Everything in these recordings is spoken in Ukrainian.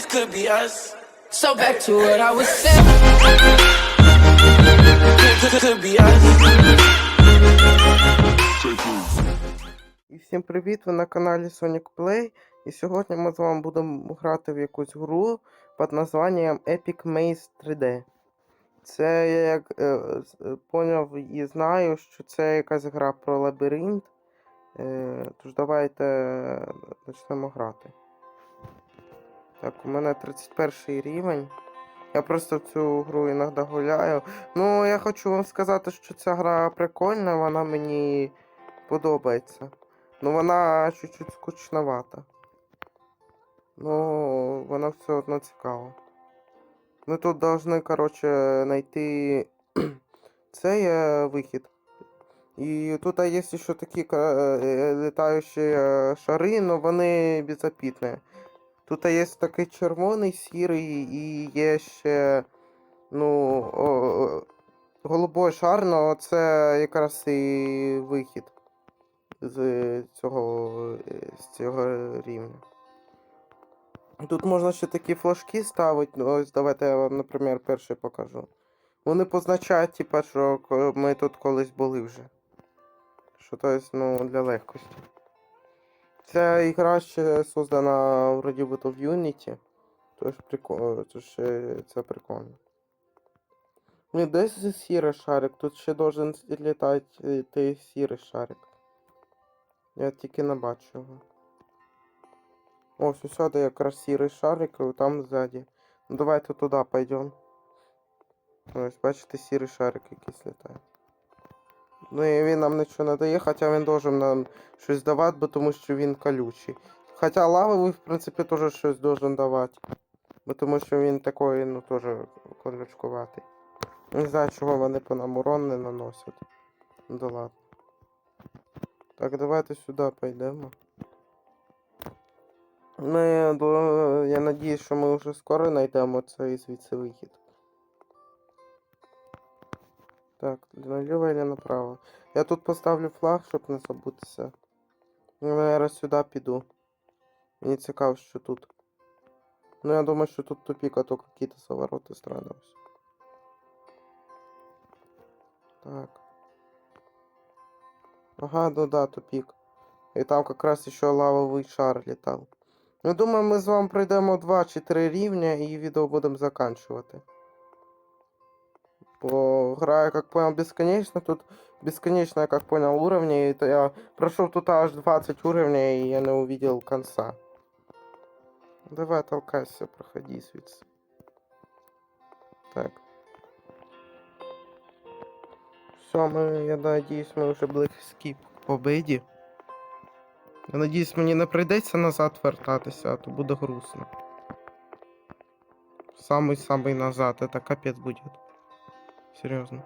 this could be us. So back to what I was saying. Could, could, could be us. І всім привіт! Ви на каналі Sonic Play. І сьогодні ми з вами будемо грати в якусь гру під названням Epic Maze 3D. Це я як е, е, поняв і знаю, що це якась гра про лабіринт. Е, тож давайте е, почнемо грати. Так, у мене 31 рівень. Я просто цю гру іноді гуляю. Ну, я хочу вам сказати, що ця гра прикольна, вона мені подобається. Ну, вона чуть-чуть скучновата. Ну, вона все одно цікава. Ми тут должны, короче, знайти цей е, вихід. І тут є ще такі ка- е, літаючі е, шари, але вони безопітні. Тут є такий червоний, сірий і є ще. Ну. О, голубой шар, але це якраз і вихід з цього, е, з цього рівня. Тут можна ще такі флажки ставити. Ну, ось давайте я вам, наприклад, перший покажу. Вони позначають, типа, що ми тут колись були вже. Що то есть, ну, для легкості. Ця ігра ще создана вроді би то в Unity. Тож прикольно, тож е, це прикольно. Ну, десь сірий шарик, тут ще должен літати той сірий шарик. Я тільки не бачу його. Ось усюди якраз сірий шарик, і там ззаді. Ну давайте туди пойдем. Ось, бачите, сірий шарик якийсь літає. Ну і він нам нічого не дає, хоча він должен нам щось давати, бо тому що він колючий. Хоча лавовий, в принципі, теж щось должен давати. Бо тому що він такий, ну, теж колючкуватий. Не знаю, чого вони по нам урон не наносять. Да ладно. Так, давайте сюди пойдемо. Ну, я, я надіюсь, що ми вже скоро знайдемо цей звідси вихід. Так, наліво или направо. Я тут поставлю флаг, щоб не забутися. Ну, я зараз сюди піду. Мені цікаво, що тут. Ну, я думаю, що тут тупик, а то какие-то завороты странные. Так. Ага, ну да, тупик. І там якраз ще лавовий шар літав. Ну, думаю, ми з вами пройдемо 2 чи 3 рівня і відео будемо заканчувати. Бо гра, я как понял, бесконечно. Тут бесконечно, я как понял, уровни. Это я прошел тут аж 20 уровней, и я не увидел конца. Давай, толкайся, проходи звідси. Так. Все, мы, я надеюсь, мы уже близькі к победі. Я надіюсь, мені не прийдеться назад вертатися, а то буде грустно. Самый-самый назад, это капец будет. Серьезно.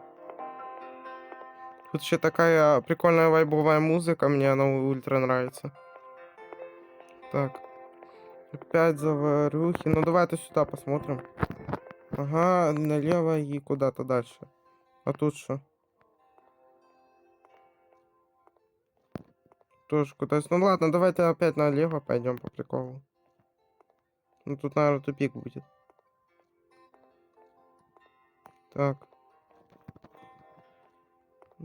Тут еще такая прикольная вайбовая музыка, мне она ультра нравится. Так. Опять заварюхи. Ну давайте сюда посмотрим. Ага, налево и куда-то дальше. А тут что? Тоже куда-то. Ну ладно, давайте опять налево пойдем по приколу. Ну тут, наверное, тупик будет. Так.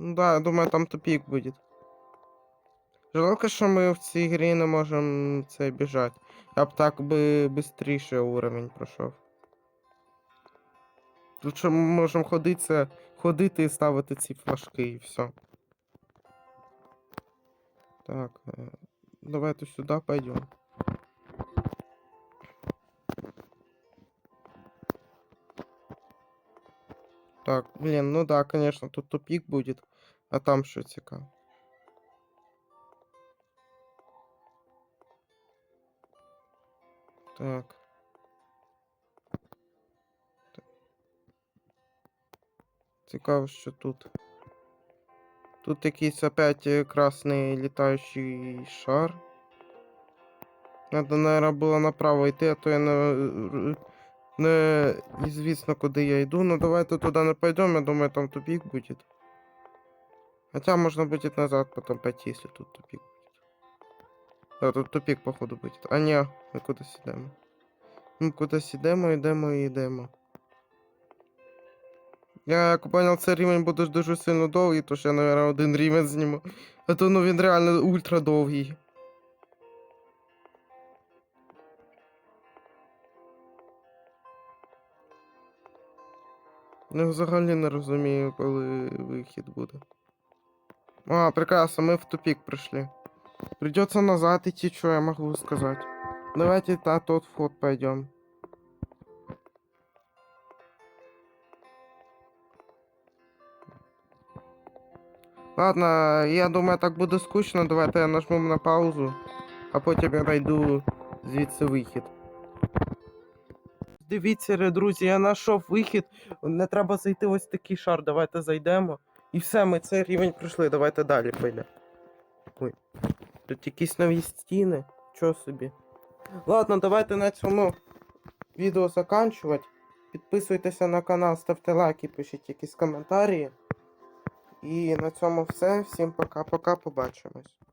Да, я думаю, там тупик будет. Жалко, що ми в цій грі не можемо це біжати. Я б так би швидше уровень пройшов. Тут що ми можемо ходити, ходити і ставити ці флажки і все. Так, е, давайте сюди пойдем. Так, блин, ну да, конечно, тут тупик будет. А там що цікаво? Так. Цікаво, що тут. Тут якийсь опять е, красний літаючий шар. Надо, наверное, було направо йти, а то я не, не неізвісно, куди я йду. Ну давайте туди не пойдем, я думаю, там тупик будет. Хотя можно будет назад потом пойти, если тут тупик будет. Да, тут тупик, походу, будет. А не, мы куда сюда. Ми кудись йдемо, йдемо і йдемо. Я як понял, цей рівень буде дуже сильно довгий, тож я, мабуть, один рівень зніму. А то ну він реально ультра довгий. Ну, взагалі не розумію, коли вихід буде. А, прекрасно, мы в тупик пришли. Придется назад идти, что я могу сказать. Давайте на тот вход пойдем. Ладно, я думаю, так буде скучно. Давайте я нажму на паузу, а потім я знайду звідси вихід. Дивіться, друзі, я знайшов вихід. Не треба зайти ось такий шар. Давайте зайдемо. І все, ми цей рівень пройшли. Давайте далі пойдемо. Ой. Тут якісь нові стіни. Чо собі? Ладно, давайте на цьому відео заканчувати. Підписуйтеся на канал, ставте лайки, пишіть якісь коментарі. І на цьому все. Всім пока-пока, побачимось.